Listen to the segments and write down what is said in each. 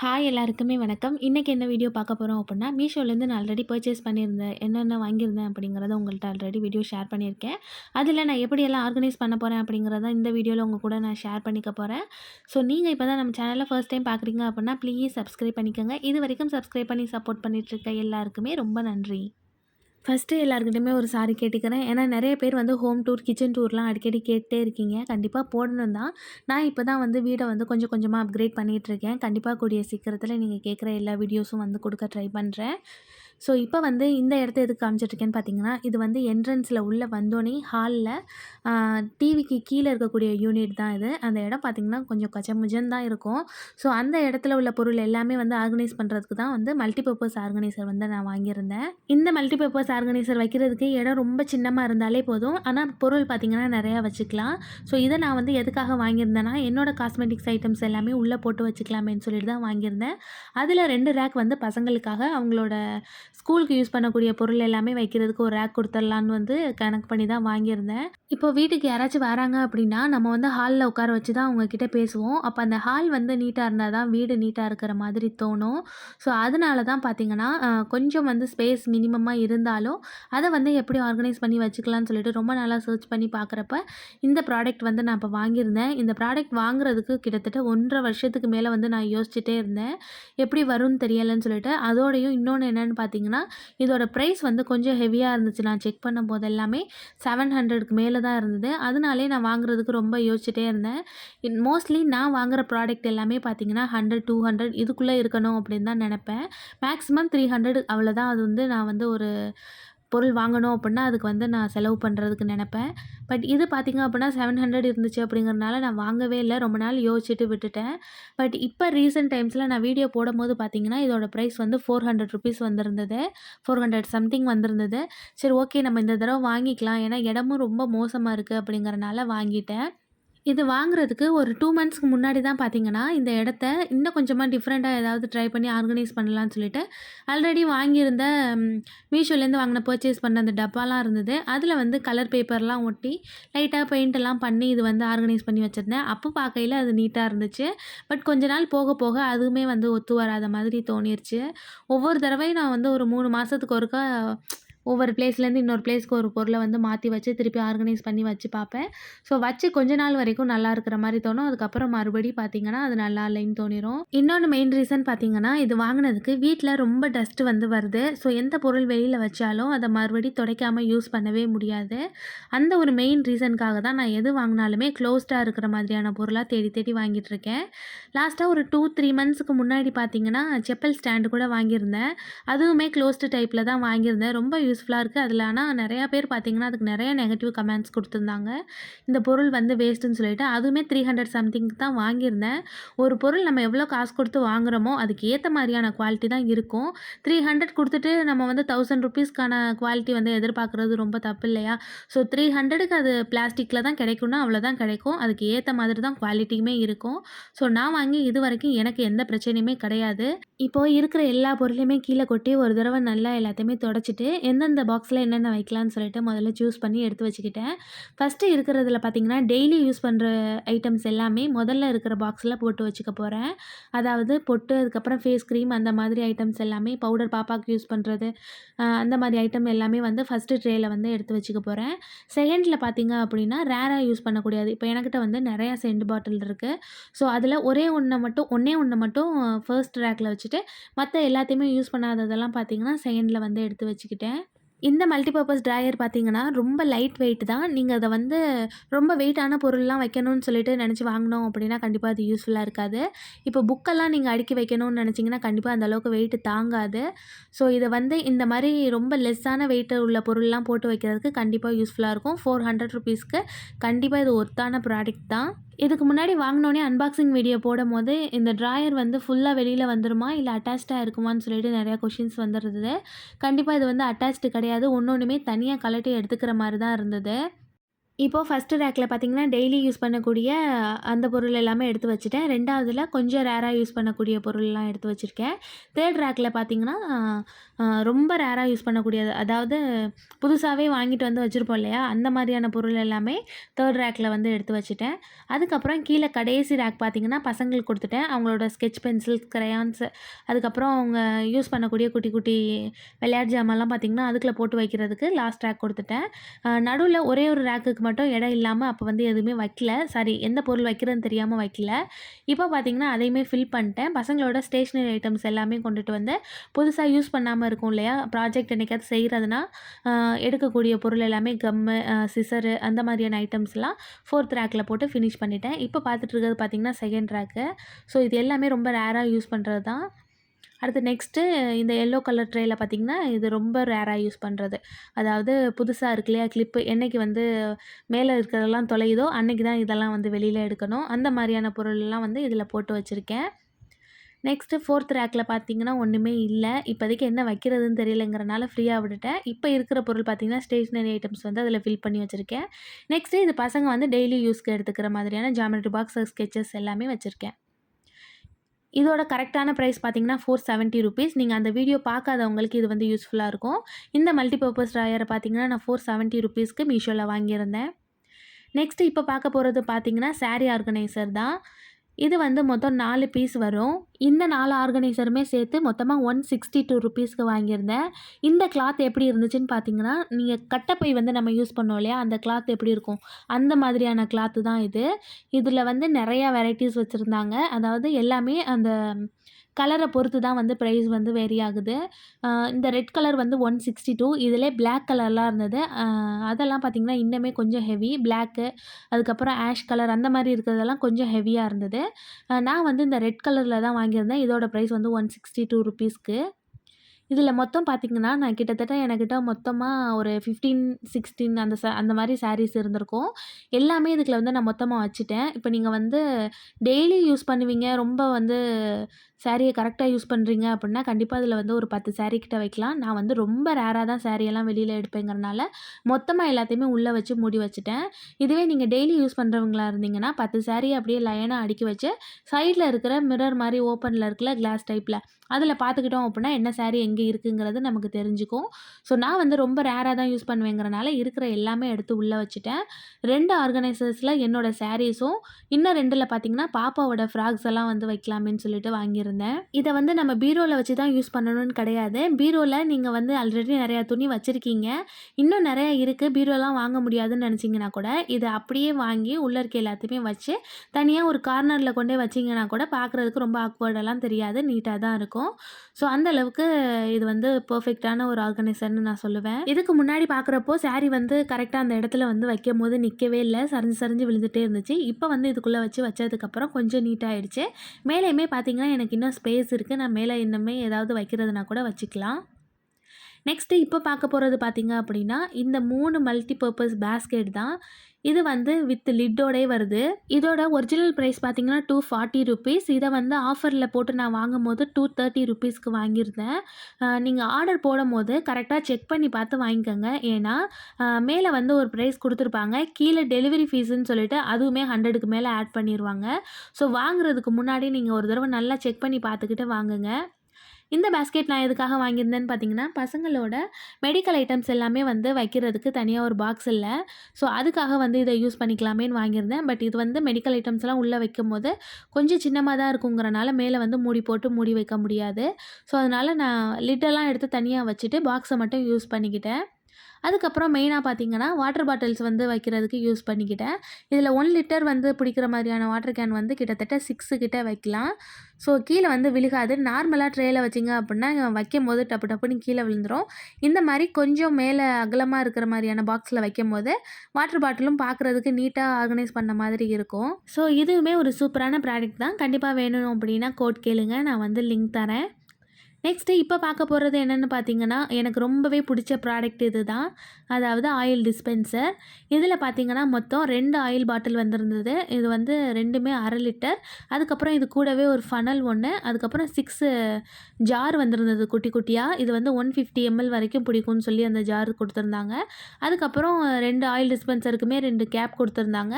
Hi எல்லாருக்குமே வணக்கம். இன்றைக்கி என்ன வீடியோ பார்க்க போகிறோம் அப்படின்னா மீஷோலேருந்து நான் ஆல்ரெடி பர்ச்சேஸ் பண்ணியிருந்தேன். என்னென்ன வாங்கியிருந்தேன் அப்படிங்கிறத உங்கள்கிட்ட ஆல்ரெடி வீடியோ ஷேர் பண்ணியிருக்கேன். அதில் நான் எப்படியெல்லாம் ஆர்கனைஸ் பண்ண போகிறேன் அப்படிங்கிறத இந்த வீடியோவில் உங்கள் கூட நான் ஷேர் பண்ணிக்க போகிறேன் ஸோ நீங்கள் இப்போ தான் நம்ம சேனலில் ஃபர்ஸ்ட் டைம் பார்க்குறீங்க அப்படின்னா, ப்ளீஸ் சப்ஸ்கிரைப் பண்ணிக்கோங்க. இதுவரைக்கும் சப்ஸ்கிரைப் பண்ணி சப்போர்ட் பண்ணிகிட்ருக்க இருக்க எல்லாருக்குமே ரொம்ப நன்றி. ஃபஸ்ட்டு எல்லாருக்கிட்டையுமே ஒரு சாரி கேட்டுக்கிறேன். ஏன்னா நிறைய பேர் வந்து ஹோம் டூர், கிச்சன் டூர்லாம் அடிக்கடி கேட்டே இருக்கீங்க. கண்டிப்பாக போடணும் தான். நான் இப்போ தான் வந்து வீடை வந்து கொஞ்சம் கொஞ்சமாக அப்கிரேட் பண்ணிகிட்ருக்கேன் கண்டிப்பாக கூடிய சீக்கிரத்தில் நீங்கள் கேட்குற எல்லா வீடியோஸும் வந்து கொடுக்க ட்ரை பண்ணுறேன் ஸோ இப்போ வந்து இந்த இடத்த எதுக்கு காமிச்சிட்டுருக்கேன்னு பார்த்தீங்கன்னா, இது வந்து என்ட்ரன்ஸில் உள்ளே வந்தோடனே ஹாலில் டிவிக்கு கீழே இருக்கக்கூடிய யூனிட் தான் இது. அந்த இடம் பார்த்தீங்கன்னா, கொஞ்சம் கச்சமுஜன் தான் இருக்கும். ஸோ அந்த இடத்துல உள்ள பொருள் எல்லாமே வந்து ஆர்கனைஸ் பண்ணுறதுக்கு தான் வந்து மல்டிபர்பஸ் ஆர்கனைசர் வந்து நான் வாங்கியிருந்தேன். இந்த மல்டிபர்பஸ் ஆர்கனைசர் வைக்கிறதுக்கு இடம் ரொம்ப சின்னமாக இருந்தாலே போதும். ஆனால் பொருள் பார்த்தீங்கன்னா, நிறையா வச்சுக்கலாம். ஸோ இதை நான் வந்து எதுக்காக வாங்கியிருந்தேன்னா, என்னோடய காஸ்மெட்டிக்ஸ் ஐட்டம்ஸ் எல்லாமே உள்ளே போட்டு வச்சுக்கலாமேன்னு சொல்லிட்டு தான் வாங்கியிருந்தேன். அதில் ரெண்டு ரேக் வந்து பசங்களுக்காக அவங்களோட ஸ்கூலுக்கு யூஸ் பண்ணக்கூடிய பொருள் எல்லாமே வைக்கிறதுக்கு ஒரு ரேக் கொடுத்துடலான்னு வந்து கணக்கு பண்ணி தான் வாங்கியிருந்தேன். இப்போ வீட்டுக்கு யாராச்சும் வராங்க அப்படின்னா, நம்ம வந்து ஹாலில் உட்கார வச்சு தான் அவங்கக்கிட்ட பேசுவோம். அப்போ அந்த ஹால் வந்து நீட்டாக இருந்தால் தான் வீடு நீட்டாக இருக்கிற மாதிரி தோணும். ஸோ அதனால தான் பார்த்தீங்கன்னா, கொஞ்சம் வந்து ஸ்பேஸ் மினிமமாக இருந்தாலும், அதை வந்து எப்படி ஆர்கனைஸ் பண்ணி வச்சுக்கலாம்னு சொல்லிட்டு ரொம்ப நல்லா சர்ச் பண்ணி பார்க்குறப்ப, இந்த ப்ராடக்ட் வந்து நான் இப்போ வாங்கியிருந்தேன். இந்த ப்ராடக்ட் வாங்குறதுக்கு கிட்டத்தட்ட 1 1/2 வருஷத்துக்கு மேலே வந்து நான் யோசிச்சுட்டே இருந்தேன். எப்படி வரும்னு தெரியலைன்னு சொல்லிட்டு. அதோடையும் இன்னொன்று என்னென்னு பார்த்தீங்கன்னா, பார்த்தீங்கன்னா இதோட ப்ரைஸ் வந்து கொஞ்சம் ஹெவியாக இருந்துச்சு. நான் செக் பண்ணும்போது எல்லாமே செவன் ஹண்ட்ரடுக்கு மேலே தான் இருந்தது. அதனாலேயே நான் வாங்குறதுக்கு ரொம்ப யோசிச்சுட்டே இருந்தேன். இன் மோஸ்ட்லி நான் வாங்குற ப்ராடக்ட் எல்லாமே பார்த்தீங்கன்னா, ஹண்ட்ரட் டூ ஹண்ட்ரட் இதுக்குள்ளே இருக்கணும் அப்படின்னு தான் நினப்பேன் மேக்ஸிமம் 300 அவ்வளோதான் அது வந்து நான் வந்து ஒரு பொருள் வாங்கணும் அப்படின்னா, அதுக்கு வந்து நான் செலவு பண்ணுறதுக்கு நினப்பேன் பட் இது பார்த்திங்க அப்படின்னா 700 இருந்துச்சு அப்படிங்கிறனால நான் வாங்கவே இல்லை ரொம்ப நாள் யோசிச்சுட்டு விட்டுட்டேன். பட் இப்போ ரீசெண்ட் டைம்ஸில் நான் வீடியோ போடும்போது பார்த்திங்கன்னா இதோட ப்ரைஸ் வந்து ₹400 வந்திருந்தது. 400 சம்திங் வந்திருந்தது. சரி ஓகே நம்ம இந்த தடவை வாங்கிக்கலாம். ஏன்னா இடமும் ரொம்ப மோசமாக இருக்குது அப்படிங்கிறனால வாங்கிட்டேன். இது வாங்குறதுக்கு ஒரு டூ மந்த்ஸ்க்கு முன்னாடி தான் பார்த்தீங்கன்னா, இந்த இடத்த இன்னும் கொஞ்சமாக டிஃப்ரெண்ட்டாக ஏதாவது ட்ரை பண்ணி ஆர்கனைஸ் பண்ணலான்னு சொல்லிட்டு, ஆல்ரெடி வாங்கியிருந்த மீஷோலேருந்து வாங்கின பர்ச்சேஸ் பண்ண அந்த டப்பாலாம் இருந்தது. அதில் வந்து கலர் பேப்பர்லாம் ஒட்டி, லைட்டாக பெயிண்ட் எல்லாம் பண்ணி இது வந்து ஆர்கனைஸ் பண்ணி வச்சுருந்தேன் அப்போ பார்க்கையில அது நீட்டாக இருந்துச்சு. பட் கொஞ்ச நாள் போக போக அதுவுமே வந்து ஒத்து வராத மாதிரி தோணிருச்சு. ஒவ்வொரு தடவையும் நான் வந்து ஒரு மூணு மாதத்துக்கு ஒருக்கா ஒவ்வொரு பிளேஸ்லேருந்து இன்னொரு பிளேஸ்க்கு ஒரு பொருளை வந்து மாற்றி வச்சு திருப்பி ஆர்கனைஸ் பண்ணி வச்சு பார்ப்பேன். ஸோ வச்சு கொஞ்ச நாள் வரைக்கும் நல்லா இருக்கிற மாதிரி தோணும். அதுக்கப்புறம் மறுபடி பார்த்தீங்கன்னா, அது நல்லா இல்லைன்னு தோணிரும். இன்னொன்று மெயின் ரீசன் பார்த்தீங்கன்னா, இது வாங்கினதுக்கு வீட்டில் ரொம்ப டஸ்ட் வந்து வருது. ஸோ எந்த பொருள் வெளியில் வச்சாலும் அதை மறுபடியும் துடைக்காமல் யூஸ் பண்ணவே முடியாது. அந்த ஒரு மெயின் ரீசனுக்காக தான் நான் எது வாங்கினாலுமே க்ளோஸ்டாக இருக்கிற மாதிரியான பொருளாக தேடி தேடி வாங்கிட்டு இருக்கேன் லாஸ்ட்டாக ஒரு 2, 3 மந்த்ஸ்க்கு முன்னாடி பார்த்தீங்கன்னா, செப்பல் ஸ்டாண்டு கூட வாங்கியிருந்தேன். அதுவுமே க்ளோஸ்டு டைப்பில் தான் வாங்கியிருந்தேன். ரொம்ப யூஸ்ஃபுல்லாக இருக்குது அதில் ஆனால் நிறையா பேர் பார்த்தீங்கன்னா, அதுக்கு நிறைய நெகட்டிவ் கமெண்ட்ஸ் கொடுத்துருந்தாங்க இந்த பொருள் வந்து வேஸ்ட்டுன்னு சொல்லிட்டு. அதுவுமே த்ரீ ஹண்ட்ரட் சம்திங் தான் வாங்கியிருந்தேன். ஒரு பொருள் நம்ம எவ்வளோ காசு கொடுத்து வாங்குறோமோ, அதுக்கு ஏற்ற மாதிரியான குவாலிட்டி தான் இருக்கும். த்ரீ ஹண்ட்ரட் கொடுத்துட்டு நம்ம வந்து ₹1000க்கான குவாலிட்டி வந்து எதிர்பார்க்குறது ரொம்ப தப்பு இல்லையா? ஸோ 300க்கு அது பிளாஸ்டிக்கில் தான் கிடைக்கும்னா, அவ்வளோதான் கிடைக்கும். அதுக்கு ஏற்ற மாதிரி தான் குவாலிட்டியுமே இருக்கும். ஸோ நான் வாங்கி இது வரைக்கும் எனக்கு எந்த பிரச்சனையுமே கிடையாது. இப்போது இருக்கிற எல்லா பொருளையுமே கீழே கொட்டி ஒரு தடவை நல்லா எல்லாத்தையுமே தொடச்சிட்டு, எந்தெந்த பாக்ஸில் என்னென்ன வைக்கலான்னு சொல்லிட்டு முதல்ல சூஸ் பண்ணி எடுத்து வச்சுக்கிட்டேன். ஃபர்ஸ்ட்டு இருக்கிறதுல பார்த்தீங்கன்னா, டெய்லி யூஸ் பண்ணுற ஐட்டம்ஸ் எல்லாமே முதல்ல இருக்கிற பாக்ஸில் போட்டு வச்சுக்க போகிறேன் அதாவது பொட்டு, அதுக்கப்புறம் ஃபேஸ் க்ரீம் அந்த மாதிரி ஐட்டம்ஸ் எல்லாமே பவுடர் பாப்பாக்கு யூஸ் பண்ணுறது அந்த மாதிரி ஐட்டம் எல்லாமே வந்து ஃபர்ஸ்ட்டு ட்ரேயில் வந்து எடுத்து வச்சுக்க போகிறேன் செகண்டில் பார்த்தீங்க அப்படின்னா, ரேராக யூஸ் பண்ணக்கூடியது. இப்போ எனக்கிட்ட வந்து நிறையா சென்ட் பாட்டில் இருக்குது ஸோ அதில் ஒரே ஒன்றை மட்டும் ஒன்றே ஒன்றை மட்டும் ஃபர்ஸ்ட் ரேக்கில் வச்சுட்டு, மற்ற எல்லாத்தையுமே யூஸ் பண்ணாததெல்லாம் பார்த்தீங்கன்னா, செகண்டில் வந்து எடுத்து வச்சுக்கிட்டேன். இந்த மல்டி பர்ப்பஸ் ட்ராயர் பார்த்தீங்கன்னா, ரொம்ப லைட் வெயிட் தான். நீங்கள் அதை வந்து ரொம்ப வெயிட்டான பொருள்லாம் வைக்கணும்னு சொல்லிட்டு நினச்சி வாங்கினோம் அப்படின்னா, கண்டிப்பாக அது யூஸ்ஃபுல்லாக இருக்காது. இப்போ புக்கெல்லாம் நீங்கள் அடுக்கி வைக்கணும்னு நினச்சிங்கன்னா கண்டிப்பாக அந்த அளவுக்கு வெயிட் தாங்காது. ஸோ இதை வந்து இந்த மாதிரி ரொம்ப லெஸ்ஸான வெயிட் உள்ள பொருள்லாம் போட்டு வைக்கிறதுக்கு கண்டிப்பாக யூஸ்ஃபுல்லாக இருக்கும். ஃபோர் ஹண்ட்ரட் ருபீஸ்க்கு கண்டிப்பாக இது ஒர்த்தான ப்ராடக்ட் தான். இதுக்கு முன்னாடி வாங்கினோடனே அன்பாக்சிங் வீடியோ போடும்போது, இந்த ட்ராயர் வந்து ஃபுல்லாக வெளியில் வந்துருமா? இல்லை அட்டாச்சாக இருக்குமான்னு சொல்லிட்டு நிறையா கொஷின்ஸ் வந்திருந்தது. கண்டிப்பாக இது வந்து அட்டாச்டு கிடையாது. ஒன்று ஒன்றுமே தனியாக கலட்டி எடுத்துக்கிற மாதிரி தான் இருந்தது. இப்போது ஃபஸ்ட்டு ரேக்கில் பார்த்தீங்கன்னா, டெய்லி யூஸ் பண்ணக்கூடிய அந்த பொருள் எல்லாமே எடுத்து வச்சுட்டேன். ரெண்டாவதில் கொஞ்சம் ரேராக யூஸ் பண்ணக்கூடிய பொருள்லாம் எடுத்து வச்சுருக்கேன் தேர்ட் ரேக்கில் பார்த்தீங்கன்னா, ரொம்ப ரேராக யூஸ் பண்ணக்கூடியது. அதாவது புதுசாகவே வாங்கிட்டு வந்து வச்சுருப்போம் இல்லையா? அந்த மாதிரியான பொருள் எல்லாமே தேர்ட் ரேக்கில் வந்து எடுத்து வச்சுட்டேன். அதுக்கப்புறம் கீழே கடைசி ரேக் பார்த்திங்கன்னா பசங்களுக்கு கொடுத்துட்டேன் அவங்களோட ஸ்கெட்ச் பென்சில், கிரையான்ஸ் அதுக்கப்புறம் அவங்க யூஸ் பண்ணக்கூடிய குட்டி குட்டி விளையாட்டு ஜாமான்லாம் பார்த்திங்கன்னா அதுக்குள்ள போட்டு வைக்கிறதுக்கு லாஸ்ட் ரேக் கொடுத்துட்டேன் நடுவில் ஒரே ஒரு ரேக்குக்கு மட்டும் இடம் இல்லாமல் அப்போ வந்து எதுவுமே வைக்கல. சாரி எந்த பொருள் வைக்கிறதுன்னு தெரியாமல் வைக்கல. இப்போ பார்த்தீங்கன்னா, அதையுமே ஃபில் பண்ணிட்டேன். பசங்களோட ஸ்டேஷனரி ஐட்டம்ஸ் எல்லாமே கொண்டுட்டு வந்து புதுசாக யூஸ் பண்ணாமல் இருக்கும் இல்லையா? ப்ராஜெக்ட் என்றைக்காவது செய்கிறதுனா எடுக்கக்கூடிய பொருள் எல்லாமே கம்மு, சிசரு அந்த மாதிரியான ஐட்டம்ஸ்லாம் ஃபோர்த் ரேக்கில் போட்டு ஃபினிஷ் பண்ணிட்டேன். இப்போ பார்த்துட்டு இருக்கிறது பார்த்தீங்கன்னா, செகண்ட் ரேக்கு. ஸோ இது எல்லாமே ரொம்ப ரேராக யூஸ் பண்ணுறது தான். அடுத்து நெக்ஸ்ட்டு இந்த எல்லோ கலர் ட்ரேயில் பார்த்தீங்கன்னா, இது ரொம்ப ரேராக யூஸ் பண்ணுறது அதாவது புதுசாக இருக்கு இல்லையா? கிளிப்பு என்னைக்கு வந்து மேலே இருக்கிறதெல்லாம் தொலையுதோ, அன்னைக்கு தான் இதெல்லாம் வந்து வெளியில் எடுக்கணும். அந்த மாதிரியான பொருள்லாம் வந்து இதில் போட்டு வச்சுருக்கேன் நெக்ஸ்ட்டு ஃபோர்த் ரேக்கில் பார்த்தீங்கன்னா, ஒன்றுமே இல்லை இப்போதைக்கு என்ன வைக்கிறதுன்னு தெரியலங்கிறனால ஃப்ரீயாக விட்டுட்டேன். இப்போ இருக்கிற பொருள் பார்த்தீங்கன்னா, ஸ்டேஷ்னரி ஐட்டம்ஸ் வந்து அதில் ஃபில் பண்ணி வச்சுருக்கேன் நெக்ஸ்ட்டு இது பசங்க வந்து டெய்லி யூஸ்க்கு எடுத்துக்கிற மாதிரியான ஜாமெட்ரி பாக்ஸ், ஸ்கெட்சஸ் எல்லாமே வச்சுருக்கேன் இதோட கரெக்டான ப்ரைஸ் பார்த்தீங்கன்னா, ஃபோர் செவென்டி ருபீஸ் நீங்கள் அந்த வீடியோ பார்க்காதவங்களுக்கு இது வந்து யூஸ்ஃபுல்லாக இருக்கும். இந்த மல்டி பர்ப்பஸ் பார்த்தீங்கன்னா, நான் ₹470க்கு மீஷோல வாங்கியிருந்தேன். நெக்ஸ்ட்டு இப்போ பார்க்க போகிறது பார்த்தீங்கன்னா, சாரி ஆர்கனைசர் தான். இது வந்து மொத்தம் நாலு பீஸ் வரும். இந்த நாலு ஆர்கனைசருமே சேர்த்து மொத்தமாக ஒன் சிக்ஸ்டி டூ ருபீஸ்க்கு வாங்கியிருந்தேன். இந்த கிளாத் எப்படி இருந்துச்சுன்னு பார்த்தீங்கன்னா, நீங்கள் கட்டப்பை வந்து நம்ம யூஸ் பண்ணோம் இல்லையா? அந்த கிளாத் எப்படி இருக்கும்? அந்த மாதிரியான கிளாத்து தான் இது. இதில் வந்து நிறையா வெரைட்டிஸ் வச்சுருந்தாங்க அதாவது எல்லாமே அந்த கலரை பொறுத்து தான் வந்து ப்ரைஸ் வந்து வேரி ஆகுது. இந்த ரெட் கலர் வந்து 162 இதிலே பிளாக் கலர்லாம் இருந்தது. அதெல்லாம் பார்த்திங்கன்னா இன்னுமே கொஞ்சம் ஹெவி. பிளாக்கு அதுக்கப்புறம் ஆஷ் கலர் அந்த மாதிரி இருக்கிறதெல்லாம் கொஞ்சம் ஹெவியாக இருந்தது. நான் வந்து இந்த ரெட் கலரில் தான் வாங்கியிருந்தேன். இதோட ப்ரைஸ் வந்து ஒன் சிக்ஸ்டி டூ ருபீஸ்க்கு இதில் மொத்தம் பார்த்தீங்கன்னா, நான் கிட்டத்தட்ட எனக்கிட்ட மொத்தமாக ஒரு 15, 16 அந்த ச அந்த மாதிரி சாரீஸ் இருந்திருக்கும். எல்லாமே இதுக்குள்ள வந்து நான் மொத்தமாக வச்சுட்டேன். இப்போ நீங்கள் வந்து டெய்லி யூஸ் பண்ணுவீங்க, ரொம்ப வந்து சேரீயை கரெக்டாக யூஸ் பண்ணுறீங்க அப்படின்னா கண்டிப்பாக அதில் வந்து ஒரு பத்து சேரீ கிட்ட வைக்கலாம். நான் வந்து ரொம்ப ரேராக தான் சாரியெல்லாம் வெளியில் எடுப்பேங்கிறனால, மொத்தமாக எல்லாத்தையுமே உள்ளே வச்சு மூடி வச்சுட்டேன். இதுவே நீங்கள் டெய்லி யூஸ் பண்ணுறவங்களா இருந்தீங்கன்னா, 10 சாரிய அப்படியே லைனாக அடுக்கி வச்சு, சைடில் இருக்கிற மிரர் மாதிரி ஓப்பனில் இருக்கிற கிளாஸ் டைப்பில் அதில் பார்த்துக்கிட்டோம் அப்படின்னா என்ன சாரி எங்கே இருக்குங்கிறது நமக்கு தெரிஞ்சுக்கும். ஸோ நான் வந்து ரொம்ப ரேராக தான் யூஸ் பண்ணுவேங்கிறனால, இருக்கிற எல்லாமே எடுத்து உள்ளே வச்சுட்டேன். ரெண்டு ஆர்கனைசர்ஸில் என்னோட சாரீஸும், இன்னும் ரெண்டில் பார்த்தீங்கன்னா, பாப்பாவோட ஃப்ராக்ஸ் எல்லாம் வந்து வைக்கலாமேன்னு சொல்லிட்டு வாங்கியிருந்தேன். இதை வந்து நம்ம பீரோவில் வச்சு தான் யூஸ் பண்ணணும்னு கிடையாது. பீரோவில் நீங்கள் வந்து ஆல்ரெடி நிறையா துணி வச்சுருக்கீங்க இன்னும் நிறையா இருக்குது பீரோலாம் வாங்க முடியாதுன்னு நினச்சிங்கன்னா கூட, இதை அப்படியே வாங்கி உள்ள இருக்க எல்லாத்தையுமே வச்சு, தனியாக ஒரு கார்னரில் கொண்டே வச்சிங்கன்னா வச்சீங்கன்னா கூட பார்க்குறதுக்கு ரொம்ப ஆக்வர்டெல்லாம் தெரியாது. நீட்டாக தான் இருக்கும். ஸோ அந்த அளவுக்கு இது வந்து பர்ஃபெக்டான ஒரு ஆர்கனைசர்னு நான் சொல்லுவேன். இதுக்கு முன்னாடி பார்க்குறப்போ சாரி வந்து கரெக்டாக அந்த இடத்துல வந்து வைக்கும்போது நிற்கவே இல்லை சரிஞ்சு சரிஞ்சு விழுந்துகிட்டே இருந்துச்சு. இப்போ வந்து இதுக்குள்ளே வச்சு வச்சதுக்கப்புறம் கொஞ்சம் நீட்டாகிடுச்சு மேலேயுமே பார்த்தீங்கன்னா, எனக்கு இன்னும் ஸ்பேஸ் இருக்குது நான் மேலே இன்னுமே ஏதாவது வைக்கிறதுனா கூட வச்சுக்கலாம். நெக்ஸ்ட்டு இப்போ பார்க்க போகிறது பார்த்தீங்க அப்படின்னா, இந்த மூணு மல்டி பர்பஸ் பேஸ்கெட் தான். இது வந்து வித் லிட்டோடயே வருது. இதோட ஒரிஜினல் பிரைஸ் பார்த்தீங்கன்னா, ₹240 இத வந்து ஆஃபரில் போட்டு நான் வாங்கும்போது ₹230க்கு வாங்கியிருந்தேன். நீங்கள் ஆர்டர் ஆர்டர் போடும்போது கரெக்டாக செக் பண்ணி பார்த்து வாங்கிக்கோங்க. ஏன்னா, மேலே வந்து ஒரு ப்ரைஸ் கொடுத்துருப்பாங்க கீழே டெலிவரி ஃபீஸுன்னு சொல்லிட்டு அதுவுமே ஹண்ட்ரடுக்கு மேலே ஆட் பண்ணிடுவாங்க ஸோ வாங்குறதுக்கு முன்னாடி நீங்கள் ஒரு தடவை நல்லா செக் பண்ணி பார்த்துக்கிட்டு வாங்குங்க. இந்த பேஸ்கெட் நான் எதுக்காக வாங்கியிருந்தேன்னு பார்த்தீங்கன்னா, பசங்களோட மெடிக்கல் ஐட்டம்ஸ் எல்லாமே வந்து வைக்கிறதுக்கு தனியாக ஒரு பாக்ஸ் இல்லை ஸோ அதுக்காக வந்து இதை யூஸ் பண்ணிக்கலாமேன்னு வாங்கியிருந்தேன். பட் இது வந்து மெடிக்கல் ஐட்டம்ஸ்லாம் உள்ள வைக்கும்போது, கொஞ்சம் சின்னமாக தான் இருக்குங்கிறனால மேலே வந்து மூடி போட்டு மூடி வைக்க முடியாது. ஸோ அதனால் நான் லிட்டெல்லாம் எடுத்து தனியாக வச்சுட்டு, பாக்ஸை மட்டும் யூஸ் பண்ணிக்கிட்டேன். அதுக்கப்புறம் மெயினாக பார்த்தீங்கன்னா, வாட்டர் பாட்டில்ஸ் வந்து வைக்கிறதுக்கு யூஸ் பண்ணிக்கிட்டேன். இதில் ஒன் லிட்டர் வந்து பிடிக்கிற மாதிரியான வாட்டர் கேன் வந்து கிட்டத்தட்ட சிக்ஸு கிட்ட வைக்கலாம். ஸோ கீழே வந்து விழுகாது. நார்மலாக ட்ரேயில் வச்சிங்க அப்படின்னா வைக்கும் போது டப்பு டப்புன்னு கீழே விழுந்துடும் இந்த மாதிரி கொஞ்சம் மேலே அகலமாக இருக்கிற மாதிரியான பாக்ஸில் வைக்கும் வைக்கும்போது, வாட்டர் பாட்டிலும் பார்க்குறதுக்கு நீட்டாக ஆர்கனைஸ் பண்ண மாதிரி இருக்கும். ஸோ இதுவுமே ஒரு சூப்பரான ப்ராடக்ட் தான். கண்டிப்பாக வேணும் அப்படின்னா கோட் கேளுங்க. நான் வந்து லிங்க் தரேன். நெக்ஸ்ட்டு இப்போ பார்க்க போகிறது என்னென்னு பார்த்தீங்கன்னா எனக்கு ரொம்பவே பிடிச்ச ப்ராடக்ட் இது தான் அதாவது ஆயில் டிஸ்பென்சர் இதில் பார்த்தீங்கன்னா மொத்தம் ரெண்டு ஆயில் பாட்டில் வந்திருந்தது. இது வந்து ரெண்டுமே அரை லிட்டர் அதுக்கப்புறம் இது கூடவே ஒரு ஃபனல் ஒன்று அதுக்கப்புறம் சிக்ஸு ஜார் வந்திருந்தது குட்டி குட்டியாக இது வந்து ஒன் ஃபிஃப்டி எம்எல் வரைக்கும் பிடிக்கும்னு சொல்லி அந்த ஜார் கொடுத்துருந்தாங்க. அதுக்கப்புறம் ரெண்டு ஆயில் டிஸ்பென்சருக்குமே ரெண்டு கேப் கொடுத்துருந்தாங்க.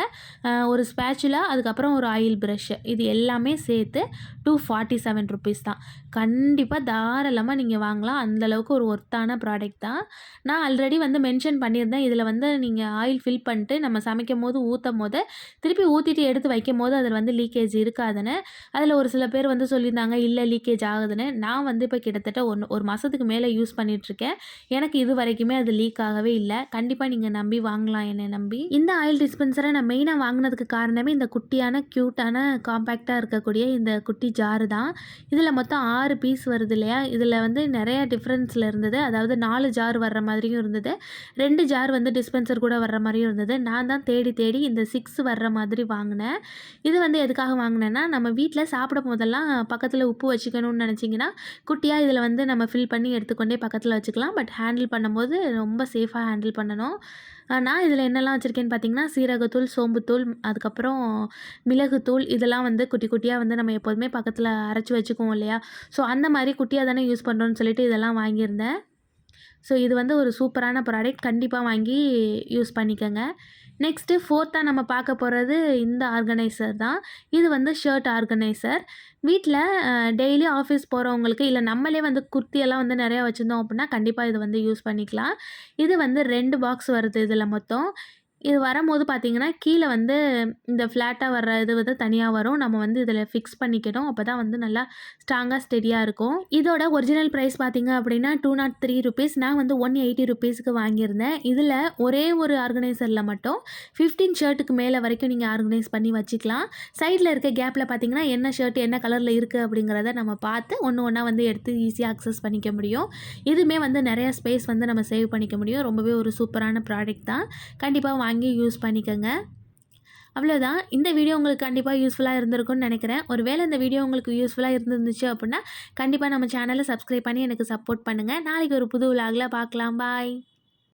ஒரு ஸ்பேச்சுலா அதுக்கப்புறம் ஒரு ஆயில் ப்ரஷ் இது எல்லாமே சேர்த்து டூ ஃபார்ட்டி செவன் ருபீஸ் தான். கண்டிப்பாக தாராளமாக நீங்கள் வாங்கலாம். அந்தளவுக்கு ஒரு ஒர்த்தான ப்ராடக்ட் தான். நான் ஆல்ரெடி வந்து மென்ஷன் பண்ணியிருந்தேன். இதில் வந்து நீங்கள் ஆயில் ஃபில் பண்ணிட்டு நம்ம சமைக்கும் போது ஊற்றும் போது திருப்பி ஊற்றிட்டு எடுத்து வைக்கும் போது அதில் வந்து லீக்கேஜ் இருக்காதுன்னு. அதில் ஒரு சில பேர் வந்து சொல்லியிருந்தாங்க இல்லை லீக்கேஜ் ஆகுதுன்னு. நான் வந்து இப்போ கிட்டத்தட்ட ஒன்று ஒரு மாதத்துக்கு மேலே யூஸ் பண்ணிகிட்ருக்கேன் எனக்கு இது வரைக்குமே அது லீக் ஆகவே இல்லை. கண்டிப்பாக நீங்கள் நம்பி வாங்கலாம் என்னை நம்பி. இந்த ஆயில் டிஸ்பென்சரை நான் மெயினாக வாங்கினதுக்கு காரணமே இந்த குட்டியான க்யூட்டான காம்பேக்டாக இருக்கக்கூடிய இந்த குட்டி ஜாரு தான். இதில் மொத்தம் ஆறு பீஸ் வருது இல்லையா? இதில் வந்து நிறைய டிஃப்ரென்ஸில் இருந்தது. அதாவது நாலு ஜார் வர்ற மாதிரியும் இருந்தது. ரெண்டு ஜார் வந்து டிஸ்பென்சர் கூட வர்ற மாதிரியும் இருந்தது. நான் தான் தேடி தேடி இந்த சிக்ஸ் வர்ற மாதிரி வாங்கினேன். இது வந்து எதுக்காக வாங்கினேன்னா நம்ம வீட்டில் சாப்பிடும் போதெல்லாம் பக்கத்தில் உப்பு வச்சுக்கணும்னு நினச்சிங்கன்னா குட்டியாக இதில் வந்து நம்ம ஃபில் பண்ணி எடுத்துக்கொண்டே பக்கத்தில் வச்சுக்கலாம். பட் ஹேண்டில் பண்ணும்போது ரொம்ப சேஃபாக ஹேண்டில் பண்ணணும். நான் இதில் என்னெல்லாம் வச்சுருக்கேன்னு பார்த்தீங்கன்னா சீரகத்தூள் சோம்புத்தூள் அதுக்கப்புறம் மிளகுத்தூள் இதெல்லாம் வந்து குட்டி குட்டியாக வந்து நம்ம எப்போதுமே பக்கத்தில் அரைச்சி வச்சுக்குவோம் இல்லையா? ஸோ அந்த மாதிரி குட்டியாக தானே யூஸ் பண்ணுறோன்னு சொல்லிட்டு இதெல்லாம் வாங்கியிருந்தேன். ஸோ இது வந்து ஒரு சூப்பரான ப்ராடக்ட். கண்டிப்பாக வாங்கி யூஸ் பண்ணிக்கோங்க. நெக்ஸ்ட்டு ஃபோர்த்தாக நம்ம பார்க்க போகிறது இந்த ஆர்கனைசர் தான். இது வந்து ஷர்ட் ஆர்கனைசர் வீட்டில் டெய்லி ஆஃபீஸ் போகிறவங்களுக்கு இல்லை நம்மளே வந்து குர்த்தியெல்லாம் வந்து நிறையா வச்சுருந்தோம் அப்படின்னா கண்டிப்பாக இது வந்து யூஸ் பண்ணிக்கலாம். இது வந்து ரெண்டு பாக்ஸ் வருது இதில் மொத்தம். இது வரும்போது பார்த்தீங்கன்னா கீழே வந்து இந்த ஃப்ளாட்டாக வர்ற இது வந்து தனியாக வரும். நம்ம வந்து இதில் ஃபிக்ஸ் பண்ணிக்கணும். அப்போ தான் வந்து நல்லா ஸ்ட்ராங்காக ஸ்டெடியாக இருக்கும். இதோட ஒரிஜினல் ப்ரைஸ் பார்த்தீங்க அப்படின்னா டூ நாட் த்ரீ ருபீஸ் நான் வந்து ஒன் எயிட்டி ருபீஸ்க்கு வாங்கியிருந்தேன். இதில் ஒரே ஒரு ஆர்கனைசரில் மட்டும் ஃபிஃப்டீன் ஷர்ட்டுக்கு மேலே வரைக்கும் நீங்கள் ஆர்கனைஸ் பண்ணி வச்சுக்கலாம். சைடில் இருக்க கேப்பில் பார்த்தீங்கன்னா என்ன ஷர்ட் என்ன கலரில் இருக்குது அப்படிங்கிறத நம்ம பார்த்து ஒன்று ஒன்றா வந்து எடுத்து ஈஸியாக அக்சஸ் பண்ணிக்க முடியும். இதுவுமே வந்து நிறையா ஸ்பேஸ் வந்து நம்ம சேவ் பண்ணிக்க முடியும். ரொம்பவே ஒரு சூப்பரான ப்ராடக்ட் தான். கண்டிப்பாக வாங்கி யூஸ் பண்ணிக்கோங்க. அவ்வளோதான் இந்த வீடியோ உங்களுக்கு கண்டிப்பாக யூஸ்ஃபுல்லாக இருந்திருக்கும்னு நினைக்கிறேன். ஒருவேளை இந்த வீடியோ உங்களுக்கு யூஸ்ஃபுல்லாக இருந்துருந்துச்சு அப்படின்னா கண்டிப்பாக நம்ம சேனலை சப்ஸ்கிரைப் பண்ணி எனக்கு சப்போர்ட் பண்ணுங்கள் நாளைக்கு ஒரு புது விலாகில் பார்க்கலாம். பாய்